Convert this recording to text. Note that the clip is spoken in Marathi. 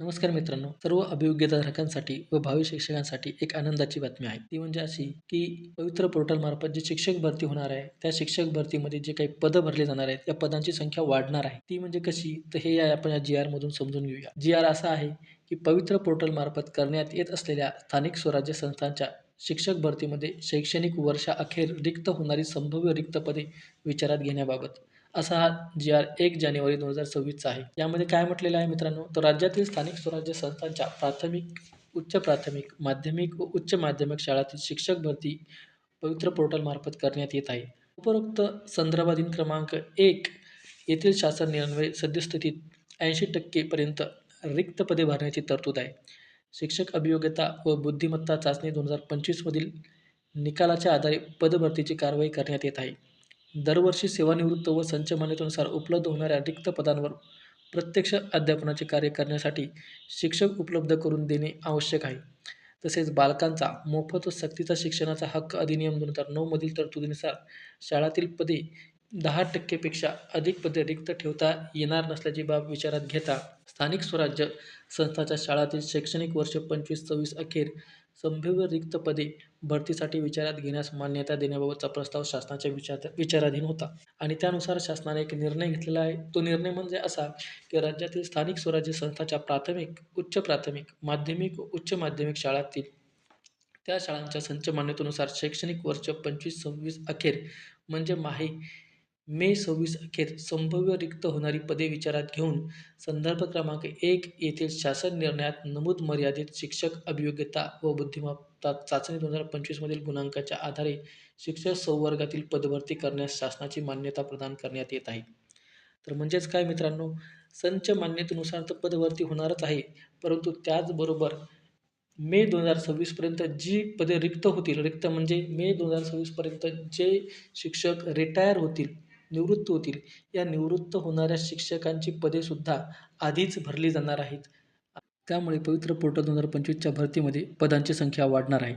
नमस्कार मित्रांनो सर्व अभियोग्यधारकांसाठी व भावी शिक्षकांसाठी एक आनंदाची बातमी आहे. ती म्हणजे अशी की पवित्र पोर्टलमार्फत जी शिक्षक भरती होणार आहे त्या शिक्षक भरतीमध्ये जे काही पदं भरले जाणार आहेत त्या पदांची संख्या वाढणार आहे. ती म्हणजे कशी? तर हे या आपण या जी आर मधून समजून घेऊया. जी आर असा आहे की पवित्र पोर्टलमार्फत करण्यात येत असलेल्या स्थानिक स्वराज्य संस्थांच्या शिक्षक भरतीमध्ये शैक्षणिक वर्षाअखेर रिक्त होणारी संभाव्य रिक्त पदे विचारात घेण्याबाबत. असा हा जी आर एक जानेवारी दोन हजार सव्वीसचा आहे. यामध्ये काय म्हटलेलं आहे मित्रांनो? तर राज्यातील स्थानिक स्वराज्य संस्थांच्या प्राथमिक उच्च प्राथमिक माध्यमिक व उच्च माध्यमिक शाळातील शिक्षक भरती पवित्र पोर्टलमार्फत करण्यात येत आहे. उपरोक्त संदर्भाधीन क्रमांक एक येथील शासन निर्णय सद्यस्थितीत ऐंशी टक्केपर्यंत रिक्त पदे भरण्याची तरतूद आहे. शिक्षक अभियोग्यता व बुद्धिमत्ता चाचणी दोन हजार पंचवीसमधील निकालाच्या आधारे पदभरतीची कारवाई करण्यात येत आहे. दरवर्षी सेवानिवृत्त व संचमान्यतेनुसार उपलब्ध होणाऱ्या रिक्त पदांवर प्रत्यक्ष अध्यापनाचे कार्य करण्यासाठी शिक्षक उपलब्ध करून देणे आवश्यक आहे. तसेच बालकांचा मोफत व सक्तीचा शिक्षणाचा हक्क अधिनियम दोन हजार नऊमधील तरतुदीनुसार शाळातील पदे दहा टक्केपेक्षा अधिक पदे रिक्त ठेवता येणार नसल्याची बाब विचारात घेता स्थानिक स्वराज्य संस्थाच्या शाळातील शैक्षणिक वर्ष पंचवीस सव्वीस अखेर संभाव्य रिक्त पदे भरतीसाठी विचारात घेण्यास मान्यता देण्याबाबतचा प्रस्ताव शासनाच्या विचार विचाराधीन होता. आणि त्यानुसार शासनाने एक निर्णय घेतलेला आहे. तो निर्णय म्हणजे असा की राज्यातील स्थानिक स्वराज्य संस्थाच्या प्राथमिक उच्च प्राथमिक माध्यमिक व उच्च माध्यमिक शाळांतील त्या शाळांच्या संच मान्यतेनुसार शैक्षणिक वर्ष पंचवीस सव्वीस अखेर म्हणजे माही मे सव्वीस अखेर संभाव्य रिक्त होणारी पदे विचारात घेऊन संदर्भ क्रमांक एक येथील शासन निर्णयात नमूद मर्यादित शिक्षक अभियोग्यता व बुद्धिमत्ता चाचणी दोन हजार पंचवीसमधील गुणांकाच्या आधारे शिक्षक संवर्गातील पदभरती करण्यास शासनाची मान्यता प्रदान करण्यात येत आहे. तर म्हणजेच काय मित्रांनो? संच मान्यतेनुसार तर पदभरती होणारच आहे परंतु त्याचबरोबर मे दोन हजार सव्वीसपर्यंत जी पदे रिक्त होतील रिक्त म्हणजे मे दोन हजार सव्वीसपर्यंत जे शिक्षक रिटायर होतील निवृत्त होतील. या निवृत्त होणाऱ्या शिक्षकांची पदेसुद्धा आधीच भरली जाणार आहेत. त्यामुळे पवित्र पोर्टल दोन हजार पंचवीसच्या भरतीमध्ये पदांची संख्या वाढणार आहे.